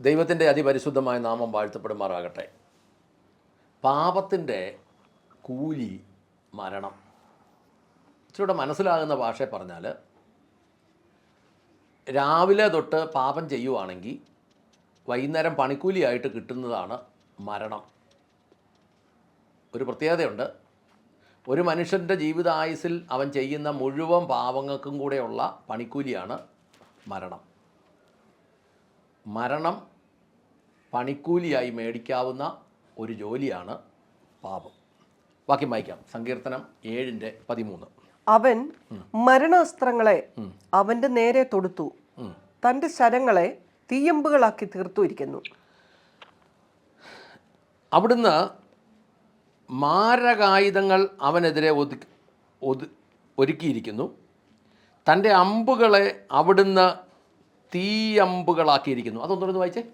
ദൈവത്തിന്റെ അതിപരിശുദ്ധമായ നാമം വാഴ്ത്തപ്പെടുമാറാകട്ടെ. പാപത്തിന്റെ കൂലി മരണം. ഇച്ചിരൂടെ മനസ്സിലാകുന്ന ഭാഷ പറഞ്ഞാൽ രാവിലെ തൊട്ട് പാപം ചെയ്യുവാണെങ്കിൽ വൈകുന്നേരം പണിക്കൂലിയായിട്ട് കിട്ടുന്നതാണ് മരണം. ഒരു പ്രത്യേകതയുണ്ട്. ഒരു മനുഷ്യന്റെ ജീവിതായുസിൽ അവൻ ചെയ്യുന്ന മുഴുവൻ പാപങ്ങൾക്കും കൂടെയുള്ള പണിക്കൂലിയാണ് മരണം. മരണം പണിക്കൂലിയായി മേടിക്കാവുന്ന ഒരു ജോലിയാണ് പാപം. ബാക്കി വായിക്കാം. സങ്കീർത്തനം ഏഴിന്റെ പതിമൂന്ന്. അവൻ മരണാസ്ത്രങ്ങളെ അവന്റെ നേരെ തൊടുത്തു. തന്റെ ശരങ്ങളെ തീയമ്പുകളാക്കി തീർത്തുയിരിക്കുന്നു അവിടുന്ന് മാരകായുധങ്ങൾ അവനെതിരെ ഒതുക്കി ഒതു ഒരുക്കിയിരിക്കുന്നു. തന്റെ അമ്പുകളെ അവിടുന്ന് തീയമ്പുകളാക്കിയിരിക്കുന്നു. അതൊന്നുകൂടെ വായിച്ചേ.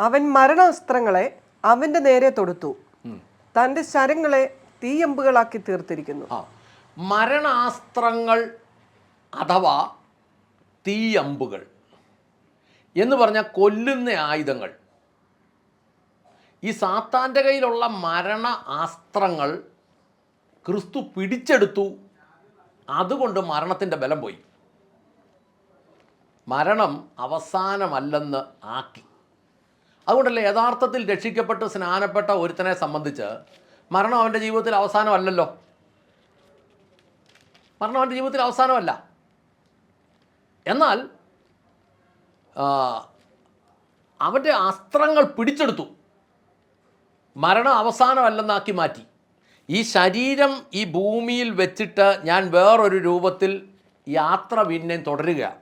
അവൻ മരണാസ്ത്രങ്ങളെ അവന്റെ നേരെ തൊടുത്തു. തന്റെ ശരങ്ങളെ തീയമ്പുകളാക്കി തീർത്തിരിക്കുന്നു. മരണാസ്ത്രങ്ങൾ അഥവാ തീയമ്പുകൾ എന്ന് പറഞ്ഞാൽ കൊല്ലുന്ന ആയുധങ്ങൾ. ഈ സാത്താന്റെ കയ്യിലുള്ള മരണ ആസ്ത്രങ്ങൾ ക്രിസ്തു പിടിച്ചെടുത്തു. അതുകൊണ്ട് മരണത്തിന്റെ ബലം പോയി. മരണം അവസാനമല്ലെന്ന് ആക്കി. അതുകൊണ്ടല്ലേ യഥാർത്ഥത്തിൽ രക്ഷിക്കപ്പെട്ട് സ്നാനപ്പെട്ട ഒരുത്തനെ സംബന്ധിച്ച് മരണം അവന്റെ ജീവിതത്തിൽ അവസാനമല്ലല്ലോ? മരണം അവന്റെ ജീവിതത്തിൽ അവസാനമല്ല. എന്നാൽ അവന്റെ അസ്ത്രങ്ങൾ പിടിച്ചെടുത്തു. മരണം അവസാനമല്ലെന്നാക്കി മാറ്റി. ഈ ശരീരം ഈ ഭൂമിയിൽ വെച്ചിട്ട് ഞാൻ വേറൊരു രൂപത്തിൽ യാത്ര പിന്നെയും തുടരുക.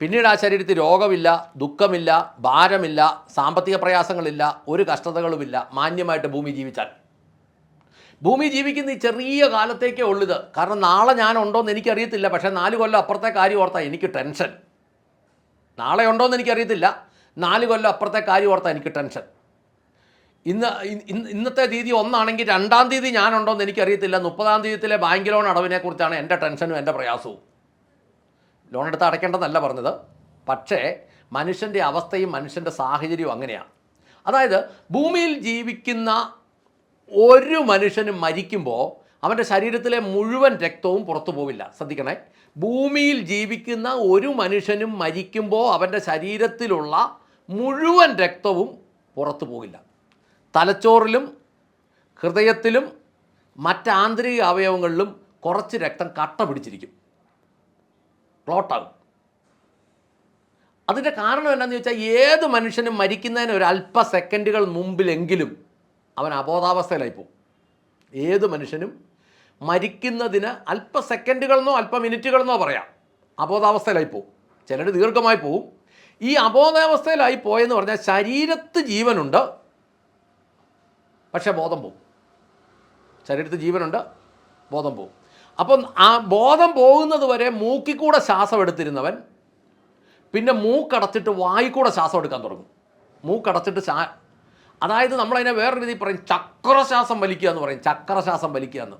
പിന്നീട് ആ ശരീരത്തിൽ രോഗമില്ല ദുഃഖമില്ല ഭാരമില്ല സാമ്പത്തിക പ്രയാസങ്ങളില്ല ഒരു കഷ്ടതകളുമില്ല മാന്യമായിട്ട് ഭൂമി ജീവിച്ചാൽ. ഭൂമി ജീവിക്കുന്ന ഈ ചെറിയ കാലത്തേക്കേ ഉള്ളത് കാരണം നാളെ ഞാൻ ഉണ്ടോയെന്ന് എനിക്കറിയത്തില്ല. പക്ഷേ നാല് കൊല്ലം അപ്പുറത്തെ കാര്യം ഓർത്താൽ എനിക്ക് ടെൻഷൻ. നാളെ ഉണ്ടോയെന്ന് എനിക്കറിയത്തില്ല. നാല് കൊല്ലം അപ്പുറത്തെ കാര്യം ഓർത്താൽ എനിക്ക് ടെൻഷൻ. ഇന്ന് ഇന്നത്തെ തീയതി ഒന്നാണെങ്കിൽ രണ്ടാം തീയതി ഞാനുണ്ടോയെന്ന് എനിക്കറിയത്തില്ല. മുപ്പതാം തീയതിയിലെ ബാങ്ക് ലോൺ അടവിനെ കുറിച്ചാണ് എന്റെ ടെൻഷനും എന്റെ പ്രയാസവും. ലോൺ എടുത്ത് അടയ്ക്കേണ്ടതല്ല പറഞ്ഞത്. പക്ഷേ മനുഷ്യന്റെ അവസ്ഥയും മനുഷ്യന്റെ സാഹചര്യവും അങ്ങനെയാണ്. അതായത് ഭൂമിയിൽ ജീവിക്കുന്ന ഒരു മനുഷ്യനും മരിക്കുമ്പോൾ അവന്റെ ശരീരത്തിലെ മുഴുവൻ രക്തവും പുറത്തു പോവില്ല. ശ്രദ്ധിക്കണേ. ഭൂമിയിൽ ജീവിക്കുന്ന ഒരു മനുഷ്യനും മരിക്കുമ്പോൾ അവന്റെ ശരീരത്തിലുള്ള മുഴുവൻ രക്തവും പുറത്തു പോകില്ല തലച്ചോറിലും ഹൃദയത്തിലും മറ്റ് ആന്തരിക അവയവങ്ങളിലും കുറച്ച് രക്തം കട്ട പിടിച്ചിരിക്കും. ക്ലോട്ടാകും അതിന്റെ കാരണം എന്താണെന്ന് ചോദിച്ചാൽ ഏത് മനുഷ്യനും മരിക്കുന്നതിന് ഒരു അല്പ സെക്കൻഡുകൾ മുമ്പിലെങ്കിലും അവൻ അബോധാവസ്ഥയിലായി പോകും. ഏത് മനുഷ്യനും മരിക്കുന്നതിന് അല്പ സെക്കൻഡുകളെന്നോ അല്പ മിനിറ്റുകളെന്നോ പറയാം. അബോധാവസ്ഥയിലായി പോകും. ചിലർ ദീർഘമായി പോവും ഈ അബോധാവസ്ഥയിലായി പോയെന്ന് പറഞ്ഞാൽ ശരീരത്ത് ജീവനുണ്ട്. പക്ഷേ ബോധം പോവും. ശരീരത്തിൽ ജീവനുണ്ട് ബോധം പോവും. അപ്പം ആ ബോധം പോകുന്നത് വരെ മൂക്കിക്കൂടെ ശ്വാസം എടുത്തിരുന്നവൻ പിന്നെ മൂക്കടച്ചിട്ട് വായിക്കൂടെ ശ്വാസം എടുക്കാൻ തുടങ്ങും. മൂക്കടച്ചിട്ട് ശാ അതായത് നമ്മളതിനെ വേറെ രീതിയിൽ പറയും ചക്രശ്വാസം വലിക്കുക എന്ന് പറയും. ചക്രശ്വാസം വലിക്കുക എന്ന്.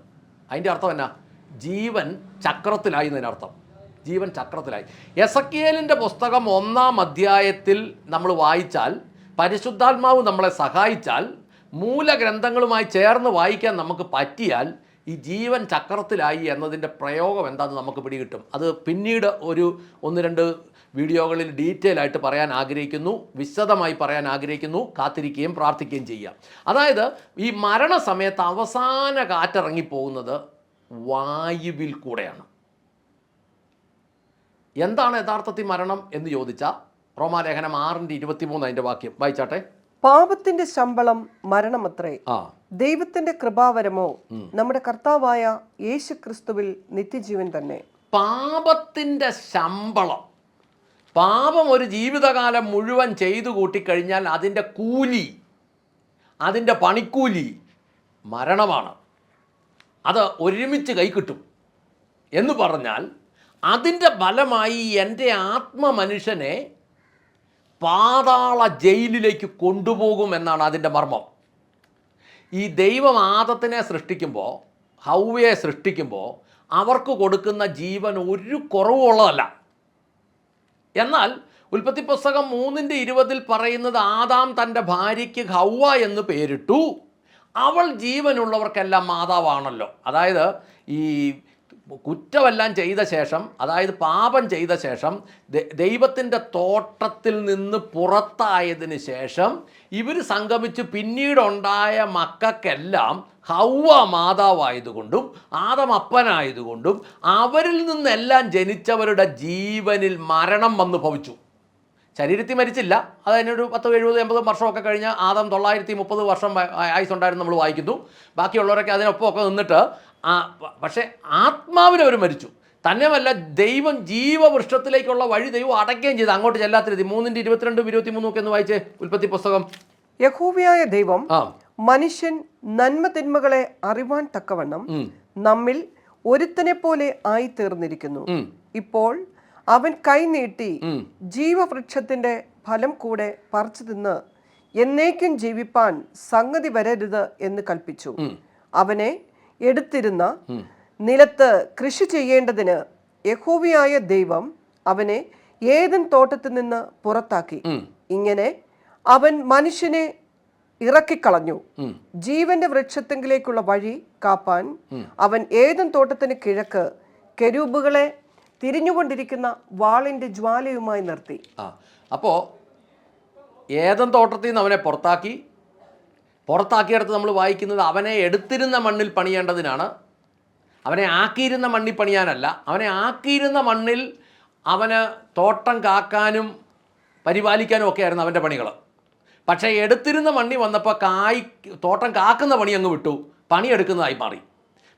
അതിന്റെ അർത്ഥം എന്നാ? ജീവൻ ചക്രത്തിലായി എന്നതിനർത്ഥം ജീവൻ ചക്രത്തിലായി. എസക്കിയേലിന്റെ പുസ്തകം ഒന്നാം അധ്യായത്തിൽ നമ്മൾ വായിച്ചാൽ പരിശുദ്ധാത്മാവ് നമ്മളെ സഹായിച്ചാൽ മൂലഗ്രന്ഥങ്ങളുമായി ചേർന്ന് വായിക്കാൻ നമുക്ക് പറ്റിയാൽ ഈ ജീവൻ ചക്രത്തിലായി എന്നതിന്റെ പ്രയോഗം എന്താണെന്ന് നമുക്ക് പിടികിട്ടും. അത് പിന്നീട് ഒരു ഒന്ന് രണ്ട് വീഡിയോകളിൽ ഡീറ്റെയിൽ ആയിട്ട് പറയാൻ ആഗ്രഹിക്കുന്നു വിശദമായി പറയാൻ ആഗ്രഹിക്കുന്നു കാത്തിരിക്കുകയും പ്രാർത്ഥിക്കുകയും ചെയ്യാം. അതായത് ഈ മരണസമയത്ത് അവസാന കാറ്റിറങ്ങിപ്പോകുന്നത് വായുവിൽ കൂടെയാണ്. എന്താണ് യഥാർത്ഥത്തിൽ മരണം എന്ന് ചോദിച്ചാൽ റോമാലേഖനം ആറിന്റെ ഇരുപത്തിമൂന്ന് അതിന്റെ വാക്യം. വായിച്ചാട്ടെ. പാപത്തിന്റെ ശമ്പളം മരണമത്രേ. ദൈവത്തിന്റെ കൃപാവരമോ നമ്മുടെ കർത്താവായ യേശു ക്രിസ്തുവിൽ നിത്യജീവൻ തന്നെ. പാപത്തിന്റെ ശമ്പളം. പാപം ഒരു ജീവിതകാലം മുഴുവൻ ചെയ്തു കൂട്ടിക്കഴിഞ്ഞാൽ അതിന്റെ കൂലി അതിന്റെ പണിക്കൂലി മരണമാണ്. അത് ഒരുമിച്ച് കൈക്കിട്ടും എന്ന് പറഞ്ഞാൽ അതിന്റെ ഫലമായി എന്റെ ആത്മമനുഷ്യനെ പാതാള ജയിലിലേക്ക് കൊണ്ടുപോകും എന്നാണ് അതിന്റെ മർമ്മം. ഈ ദൈവം ആദത്തിനെ സൃഷ്ടിക്കുമ്പോൾ ഹൗവയെ സൃഷ്ടിക്കുമ്പോൾ അവർക്ക് കൊടുക്കുന്ന ജീവൻ ഒരു കുറവുള്ളതല്ല എന്നാൽ ഉൽപ്പത്തി പുസ്തകം മൂന്നിന്റെ ഇരുപതിൽ പറയുന്നത് ആദാം തന്റെ ഭാര്യയ്ക്ക് ഹൗവ എന്ന് പേരിട്ടു. അവൾ ജീവനുള്ളവർക്കെല്ലാം മാതാവാണല്ലോ. അതായത് ഈ കുറ്റമെല്ലാം ചെയ്ത ശേഷം അതായത് പാപം ചെയ്ത ശേഷം ദൈവത്തിന്റെ തോട്ടത്തിൽ നിന്ന് പുറത്തായതിന് ശേഷം ഇവർ സംഗമിച്ച് പിന്നീടുണ്ടായ മക്കൾക്കെല്ലാം ഹൗവ മാതാവായതുകൊണ്ടും ആദം അപ്പനായതുകൊണ്ടും അവരിൽ നിന്നെല്ലാം ജനിച്ചവരുടെ ജീവനിൽ മരണം വന്നു ഭവിച്ചു. ശരീരത്തിൽ മരിച്ചില്ല. അത് അതിനൊരു പത്ത് എഴുപത് എൺപത് വർഷമൊക്കെ കഴിഞ്ഞ് ആദം തൊള്ളായിരത്തി മുപ്പത് വർഷം ആയുസ് ഉണ്ടായിരുന്നു നമ്മൾ വായിക്കുന്നു. ബാക്കിയുള്ളവരൊക്കെ അതിനൊപ്പമൊക്കെ നിന്നിട്ട് ആ പക്ഷേ അവർ മരിച്ചു. തന്നെയല്ല ദൈവം ജീവവൃക്ഷത്തിലേക്കുള്ള വഴി ദൈവം അടയ്ക്കുകയും ചെയ്തു. അങ്ങോട്ട് ചെല്ലാത്തിരുത്തി മൂന്നിന്റെ ഇരുപത്തിരണ്ടും ഇരുപത്തി മൂന്നും ഒക്കെ ഒന്ന് വായിച്ചേ ഉൽപ്പത്തി പുസ്തകം. യഹൂബിയായ ദൈവം മനുഷ്യൻ നന്മ തിന്മകളെ അറിവാൻ തക്കവണ്ണം നമ്മിൽ ഒരുത്തനെ പോലെ ആയി തീർന്നിരിക്കുന്നു ഇപ്പോൾ അവൻ കൈനീട്ടി നീട്ടി ജീവവൃക്ഷത്തിന്റെ ഫലം കൂടെ പറിച്ചു തിന്ന് എന്നേക്കും ജീവിപ്പാൻ സംഗതി വരരുത് എന്ന് കൽപ്പിച്ചു. അവനെ എടുത്തിരുന്ന നിലത്ത് കൃഷി ചെയ്യേണ്ടതിന് യഹോവയായ ദൈവം അവനെ ഏതൻ തോട്ടത്തിൽ നിന്ന് പുറത്താക്കി. ഇങ്ങനെ അവൻ മനുഷ്യനെ ഇറക്കിക്കളഞ്ഞു. ജീവന്റെ വൃക്ഷത്തെങ്കിലേക്കുള്ള വഴി കാപ്പാൻ അവൻ ഏതൻ തോട്ടത്തിന് കിഴക്ക് കെരൂബുകളെ തിരിഞ്ഞുകൊണ്ടിരിക്കുന്ന വാളിന്റെ ജ്വാലയുമായി നിർത്തി. അപ്പോ അപ്പോൾ ഏതൻ തോട്ടത്തിൽ നിന്ന് അവനെ പുറത്താക്കി? പുറത്താക്കിയെടുത്ത് നമ്മൾ വായിക്കുന്നത് അവനെ എടുത്തിരുന്ന മണ്ണിൽ പണിയേണ്ടതിനാണ്. അവനെ ആക്കിയിരുന്ന മണ്ണിൽ പണിയാനല്ല. അവനെ ആക്കിയിരുന്ന മണ്ണിൽ അവന് തോട്ടം കാക്കാനും പരിപാലിക്കാനും ഒക്കെ ആയിരുന്നു അവന്റെ പണികൾ. പക്ഷേ എടുത്തിരുന്ന മണ്ണി വന്നപ്പോൾ കായ് തോട്ടം കാക്കുന്ന പണി അങ്ങ് വിട്ടു. പണിയെടുക്കുന്നതായി മാറി.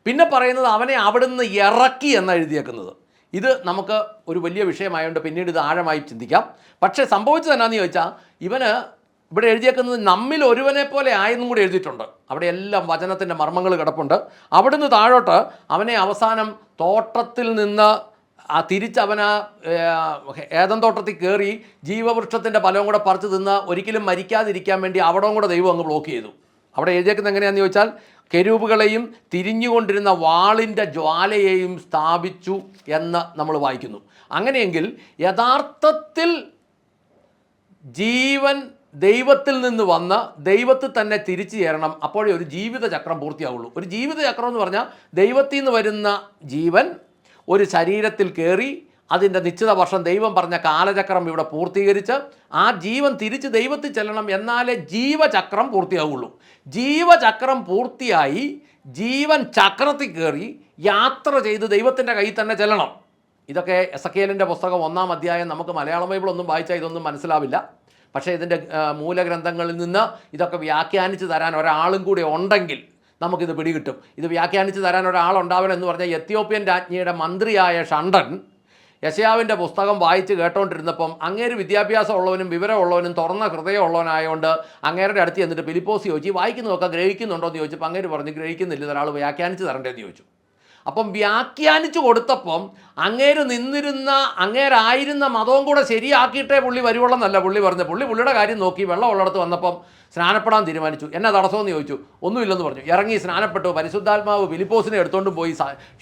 പിന്നെ പറയുന്നത് അവനെ അവിടുന്ന് ഇറക്കി എന്ന് എഴുതിയേക്കുന്നത്. ഇത് നമുക്ക് ഒരു വലിയ വിഷയമായതുകൊണ്ട് പിന്നീട് ഇത് ആഴമായി ചിന്തിക്കാം. പക്ഷേ സംഭവിച്ചത് എന്നാന്ന് ചോദിച്ചാൽ ഇവന് ഇവിടെ എഴുതിയേക്കുന്നത് നമ്മിൽ ഒരുവനെ പോലെ ആയെന്നും കൂടി എഴുതിയിട്ടുണ്ട്. അവിടെ എല്ലാം വചനത്തിന്റെ മർമ്മങ്ങൾ കിടപ്പുണ്ട്. അവിടുന്ന് താഴോട്ട് അവനെ അവസാനം തോട്ടത്തിൽ നിന്ന് ആ തിരിച്ചവന ഏതം തോട്ടത്തിൽ കയറി ജീവവൃക്ഷത്തിന്റെ ഫലവും കൂടെ പറിച്ചു തിന്ന് ഒരിക്കലും മരിക്കാതിരിക്കാൻ വേണ്ടി അവിടവും കൂടെ ദൈവം അങ്ങ് ബ്ലോക്ക് ചെയ്തു. അവിടെ എഴുതിയേക്കുന്നത് എങ്ങനെയാണെന്ന് ചോദിച്ചാൽ കെരൂപുകളെയും തിരിഞ്ഞുകൊണ്ടിരുന്ന വാളിന്റെ ജ്വാലയെയും സ്ഥാപിച്ചു എന്ന് നമ്മൾ വായിക്കുന്നു. അങ്ങനെയെങ്കിൽ യഥാർത്ഥത്തിൽ ജീവൻ ദൈവത്തിൽ നിന്ന് വന്ന് ദൈവത്തിൽ തന്നെ തിരിച്ചു ചേരണം. അപ്പോഴേ ഒരു ജീവിതചക്രം പൂർത്തിയാവുള്ളൂ. ഒരു ജീവിതചക്രം എന്ന് പറഞ്ഞാൽ ദൈവത്തിൽ നിന്ന് വരുന്ന ജീവൻ ഒരു ശരീരത്തിൽ കയറി അതിന്റെ നിശ്ചിത വർഷം ദൈവം പറഞ്ഞ കാലചക്രം ഇവിടെ പൂർത്തീകരിച്ച് ആ ജീവൻ തിരിച്ച് ദൈവത്തിൽ ചെല്ലണം എന്നാലേ ജീവചക്രം പൂർത്തിയാവുള്ളൂ. ജീവചക്രം പൂർത്തിയായി ജീവൻ ചക്രത്തിൽ കയറി യാത്ര ചെയ്ത് ദൈവത്തിന്റെ കയ്യിൽ തന്നെ ചെല്ലണം. ഇതൊക്കെ എസ് എ പുസ്തകം ഒന്നാം അധ്യായം നമുക്ക് മലയാളം ബൈബിളൊന്നും വായിച്ചാൽ ഇതൊന്നും മനസ്സിലാവില്ല. പക്ഷേ ഇതിന്റെ മൂലഗ്രന്ഥങ്ങളിൽ നിന്ന് ഇതൊക്കെ വ്യാഖ്യാനിച്ച് തരാൻ ഒരാളും കൂടി ഉണ്ടെങ്കിൽ നമുക്കിത് പിടികിട്ടും. ഇത് വ്യാഖ്യാനിച്ച് തരാൻ ഒരാളുണ്ടാവണം എന്ന് പറഞ്ഞാൽ എത്യോപ്യൻ രാജ്ഞിയുടെ മന്ത്രിയായ ഷണ്ടൻ യശയാവിന്റെ പുസ്തകം വായിച്ച് കേട്ടോണ്ടിരുന്നപ്പം അങ്ങേര് വിദ്യാഭ്യാസമുള്ളവനും വിവരമുള്ളവനും തുറന്ന ഹൃദയമുള്ളവനായതുകൊണ്ട് അങ്ങേരുടെ അടുത്ത് എന്നിട്ട് ഫിലിപ്പോസ് ചോദിച്ചു വായിക്കുന്നതൊക്കെ ഗ്രഹിക്കുന്നുണ്ടോ? എന്ന് ചോദിച്ചപ്പോൾ അങ്ങേര് പറഞ്ഞു ഗ്രഹിക്കുന്നില്ല ഒരാൾ വ്യാഖ്യാനിച്ച് തരണ്ടേന്ന് ചോദിച്ചു. അപ്പം വ്യാഖ്യാനിച്ചു കൊടുത്തപ്പം അങ്ങേര് നിന്നിരുന്ന അങ്ങേരായിരുന്ന മതവും കൂടെ ശരിയാക്കിയിട്ടേ പുള്ളി വരുവുള്ളെന്നല്ല പുള്ളി പറഞ്ഞത്. പുള്ളി പുള്ളിയുടെ കാര്യം നോക്കി വെള്ളം ഉള്ളിടത്ത് വന്നപ്പം സ്നാനപ്പെടാൻ തീരുമാനിച്ചു. എന്നെ തടസ്സമെന്ന് ചോദിച്ചു. ഒന്നുമില്ലെന്ന് പറഞ്ഞു. ഇറങ്ങി സ്നാനപ്പെട്ടു. പരിശുദ്ധാത്മാവ് ഫിലിപ്പോസിനെ എടുത്തുകൊണ്ടും പോയി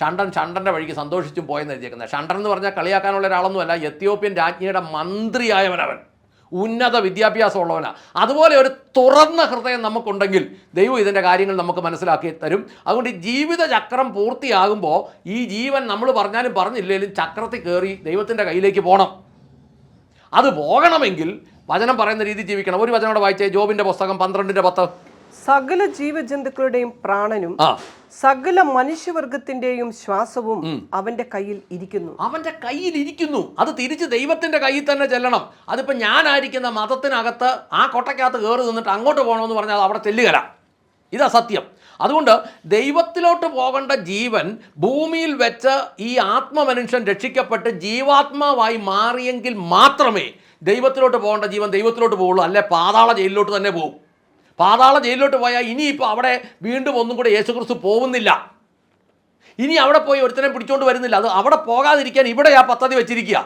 ഷണ്ടൻ ഷണ്ടന്റെ വഴിക്ക് സന്തോഷിച്ചും പോയെന്ന് എഴുതിയേക്കുന്നത് ഷണ്ടൻ എന്ന് പറഞ്ഞാൽ കളിയാക്കാനുള്ള ഒരാളൊന്നുമല്ല എത്യോപ്യൻ രാജ്ഞിയുടെ മന്ത്രിയായവനവൻ. ഉന്നത വിദ്യാഭ്യാസമുള്ളവനാണ് അതുപോലെ ഒരു തുറന്ന ഹൃദയം നമുക്കുണ്ടെങ്കിൽ ദൈവം ഇതിന്റെ കാര്യങ്ങൾ നമുക്ക് മനസ്സിലാക്കി തരും. അതുകൊണ്ട് ജീവിത ജീവിതചക്രം പൂർത്തിയാകുമ്പോൾ ഈ ജീവൻ നമ്മൾ പറഞ്ഞാലും പറഞ്ഞില്ലെങ്കിലും ചക്രത്തിൽ കയറി ദൈവത്തിന്റെ കയ്യിലേക്ക് പോകണം അത് പോകണമെങ്കിൽ വചനം പറയുന്ന രീതി ജീവിക്കണം. ഒരു വചനം കൂടെ വായിച്ചേ. ജോബിന്റെ പുസ്തകം പന്ത്രണ്ടിന്റെ പത്ത്. സകല ജീവജന്തുക്കളുടെയും പ്രാണനും സകല മനുഷ്യവർഗത്തിന്റെയും ശ്വാസവും അവന്റെ കയ്യിൽ ഇരിക്കുന്നു. അവന്റെ കയ്യിൽ ഇരിക്കുന്നു. അത് തിരിച്ച് ദൈവത്തിന്റെ കയ്യിൽ തന്നെ ചെല്ലണം. അതിപ്പോ ഞാനായിരിക്കുന്ന മതത്തിനകത്ത് ആ കൊട്ടയ്ക്കകത്ത് കയറി നിന്നിട്ട് അങ്ങോട്ട് പോകണമെന്ന് പറഞ്ഞാൽ അവിടെ ചെല്ലുകല. ഇതാ സത്യം. അതുകൊണ്ട് ദൈവത്തിലോട്ട് പോകേണ്ട ജീവൻ ഭൂമിയിൽ വെച്ച് ഈ ആത്മമനുഷ്യൻ രക്ഷിക്കപ്പെട്ട് ജീവാത്മാവായി മാറിയെങ്കിൽ മാത്രമേ ദൈവത്തിലോട്ട് പോകേണ്ട ജീവൻ ദൈവത്തിലോട്ട് പോവുള്ളൂ. അല്ലെ പാതാള ജയിലിലോട്ട് തന്നെ പോകും പാതാള ജയിലിലോട്ട് പോയാൽ ഇനിയിപ്പോൾ അവിടെ വീണ്ടും ഒന്നും കൂടെ യേശുക്രിസ്തു പോകുന്നില്ല. ഇനി അവിടെ പോയി ഒരുത്തനെ പിടിച്ചുകൊണ്ട് വരുന്നില്ല. അത് അവിടെ പോകാതിരിക്കാൻ ഇവിടെ ആ പദ്ധതി വെച്ചിരിക്കുക.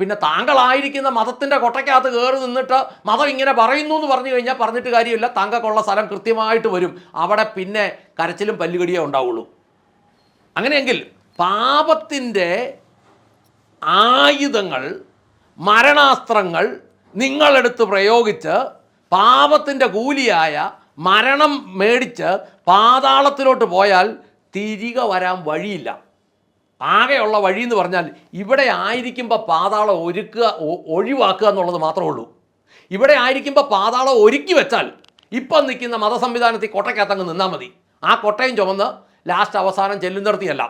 പിന്നെ താങ്കളായിരിക്കുന്ന മതത്തിന്റെ കൊട്ടയ്ക്കകത്ത് കയറി നിന്നിട്ട് മതം ഇങ്ങനെ പറയുന്നു എന്ന് പറഞ്ഞു കഴിഞ്ഞാൽ പറഞ്ഞിട്ട് കാര്യമില്ല. താങ്കൾക്കുള്ള സ്ഥലം കൃത്യമായിട്ട് വരും. അവിടെ പിന്നെ കരച്ചിലും പല്ലുകടിയേ ഉണ്ടാവുള്ളൂ. അങ്ങനെയെങ്കിൽ പാപത്തിന്റെ ആയുധങ്ങൾ മരണാസ്ത്രങ്ങൾ നിങ്ങളെടുത്ത് പ്രയോഗിച്ച് പാപത്തിന്റെ കൂലിയായ മരണം മേടിച്ച് പാതാളത്തിലോട്ട് പോയാൽ തിരികെ വരാൻ വഴിയില്ല. ആകെയുള്ള വഴി എന്ന് പറഞ്ഞാൽ ഇവിടെ ആയിരിക്കുമ്പോൾ പാതാളം ഒരുക്കുക ഒഴിവാക്കുക എന്നുള്ളത് മാത്രമേ ഉള്ളൂ. ഇവിടെ ആയിരിക്കുമ്പോൾ പാതാളം ഒരുക്കി വെച്ചാൽ ഇപ്പം നിൽക്കുന്ന മതസംവിധാനത്തിൽ കൊട്ടയ്ക്കകത്തങ്ങ് നിന്നാൽ മതി. ആ കൊട്ടയും ചുമന്ന് ലാസ്റ്റ് അവസാനം ചെല്ലുന്നിടത്തിയല്ല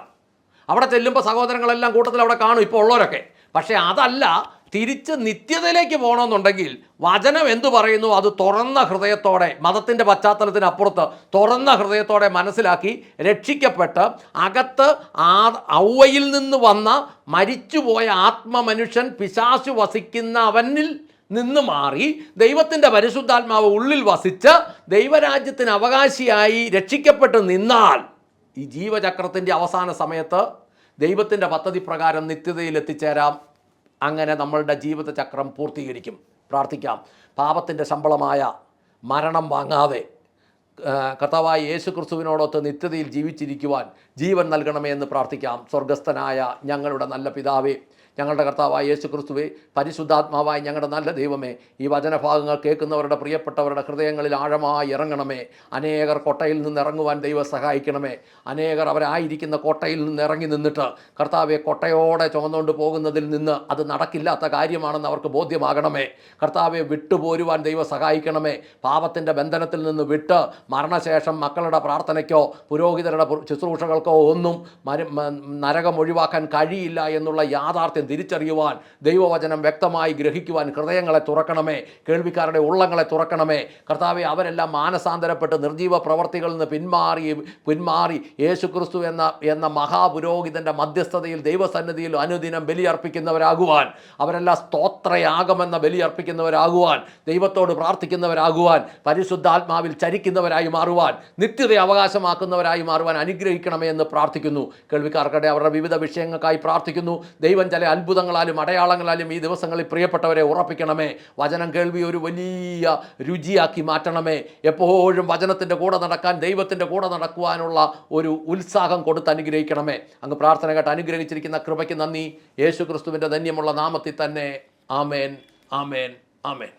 അവിടെ ചെല്ലുമ്പോൾ സഹോദരങ്ങളെല്ലാം കൂട്ടത്തിൽ അവിടെ കാണും ഇപ്പോൾ ഉള്ളവരൊക്കെ. പക്ഷേ അതല്ല തിരിച്ച് നിത്യതയിലേക്ക് പോകണമെന്നുണ്ടെങ്കിൽ വചനം എന്തു പറയുന്നു അത് തുറന്ന ഹൃദയത്തോടെ മതത്തിന്റെ പശ്ചാത്തലത്തിനപ്പുറത്ത് തുറന്ന ഹൃദയത്തോടെ മനസ്സിലാക്കി രക്ഷിക്കപ്പെട്ട് അകത്ത് ആ ഔവയിൽ നിന്ന് വന്ന മരിച്ചുപോയ ആത്മമനുഷ്യൻ പിശാശു വസിക്കുന്ന അവനിൽ നിന്ന് മാറി ദൈവത്തിന്റെ പരിശുദ്ധാത്മാവ് ഉള്ളിൽ വസിച്ച് ദൈവരാജ്യത്തിന് അവകാശിയായി രക്ഷിക്കപ്പെട്ട് നിന്നാൽ ഈ ജീവചക്രത്തിന്റെ അവസാന സമയത്ത് ദൈവത്തിന്റെ പദ്ധതി പ്രകാരം നിത്യതയിൽ എത്തിച്ചേരാം. അങ്ങനെ നമ്മളുടെ ജീവിതചക്രം പൂർത്തീകരിക്കും. പ്രാർത്ഥിക്കാം. പാപത്തിന്റെ ശമ്പളമായ മരണം വാങ്ങാതെ കർത്താവായ യേശു ക്രിസ്തുവിനോടൊത്ത് നിത്യതയിൽ ജീവിച്ചിരിക്കുവാൻ ജീവൻ നൽകണമേ എന്ന് പ്രാർത്ഥിക്കാം. സ്വർഗസ്ഥനായ ഞങ്ങളുടെ നല്ല പിതാവേ ഞങ്ങളുടെ കർത്താവായ യേശു ക്രിസ്തുവേ പരിശുദ്ധാത്മാവായ ഞങ്ങളുടെ നല്ല ദൈവമേ ഈ വചനഭാഗങ്ങൾ കേൾക്കുന്നവരുടെ പ്രിയപ്പെട്ടവരുടെ ഹൃദയങ്ങളിൽ ആഴമായി ഇറങ്ങണമേ. അനേകർ കോട്ടയിൽ നിന്ന് ഇറങ്ങുവാൻ ദൈവം സഹായിക്കണമേ. അനേകർ അവരായിരിക്കുന്ന കോട്ടയിൽ നിന്ന് ഇറങ്ങി നിന്നിട്ട് കർത്താവെ കോട്ടയോടെ ചുമന്നുകൊണ്ട് പോകുന്നതിൽ നിന്ന് അത് നടക്കില്ലാത്ത കാര്യമാണെന്ന് അവർക്ക് ബോധ്യമാകണമേ. കർത്താവെ വിട്ടുപോരുവാൻ ദൈവം സഹായിക്കണമേ. പാപത്തിന്റെ ബന്ധനത്തിൽ നിന്ന് വിട്ട് മരണശേഷം മക്കളുടെ പ്രാർത്ഥനയ്ക്കോ പുരോഹിതരുടെ ശുശ്രൂഷകൾക്കോ ഒന്നും നരകം ഒഴിവാക്കാൻ കഴിയില്ല എന്നുള്ള യാഥാർത്ഥ്യം തിരിച്ചറിയുവാൻ ദൈവവചനം വ്യക്തമായി ഗ്രഹിക്കുവാൻ ഹൃദയങ്ങളെ തുറക്കണമേ കേൾവിക്കാരുടെ ഉള്ളങ്ങളെ തുറക്കണമേ. കർത്താവെ അവരെല്ലാം മാനസാന്തരപ്പെട്ട് നിർജീവ പ്രവർത്തികളിൽ നിന്ന് പിന്മാറി പിന്മാറി യേശു ക്രിസ്തു എന്ന എന്ന മഹാപുരോഹിതന്റെ മധ്യസ്ഥതയിൽ ദൈവസന്നിധിയിൽ അനുദിനം ബലിയർപ്പിക്കുന്നവരാകുവാൻ അവരെല്ലാം സ്തോത്രയാഗമെന്ന ബലിയർപ്പിക്കുന്നവരാകുവാൻ ദൈവത്തോട് പ്രാർത്ഥിക്കുന്നവരാകുവാൻ പരിശുദ്ധാത്മാവിൽ ചരിക്കുന്നവരായി മാറുവാൻ നിത്യത അവകാശമാക്കുന്നവരായി മാറുവാൻ അനുഗ്രഹിക്കണമേ എന്ന് പ്രാർത്ഥിക്കുന്നു. കേൾവിക്കാർക്കിടെ അവരുടെ വിവിധ വിഷയങ്ങൾക്കായി പ്രാർത്ഥിക്കുന്നു. ദൈവം ചില അത്ഭുതങ്ങളാലും അടയാളങ്ങളാലും ഈ ദിവസങ്ങളിൽ പ്രിയപ്പെട്ടവരെ ഉറപ്പിക്കണമേ. വചനം കേൾവി ഒരു വലിയ രുചിയാക്കി മാറ്റണമേ. എപ്പോഴും വചനത്തിന്റെ കൂടെ നടക്കാൻ ദൈവത്തിന്റെ കൂടെ നടക്കുവാനുള്ള ഒരു ഉത്സാഹം കൊടുത്ത് അനുഗ്രഹിക്കണമേ. അങ്ങ് പ്രാർത്ഥന കേട്ട് അനുഗ്രഹിച്ചിരിക്കുന്ന കൃപയ്ക്ക് നന്ദി. യേശു ക്രിസ്തുവിന്റെ ധന്യമുള്ള നാമത്തിൽ തന്നെ ആമേൻ ആമേൻ ആമേൻ.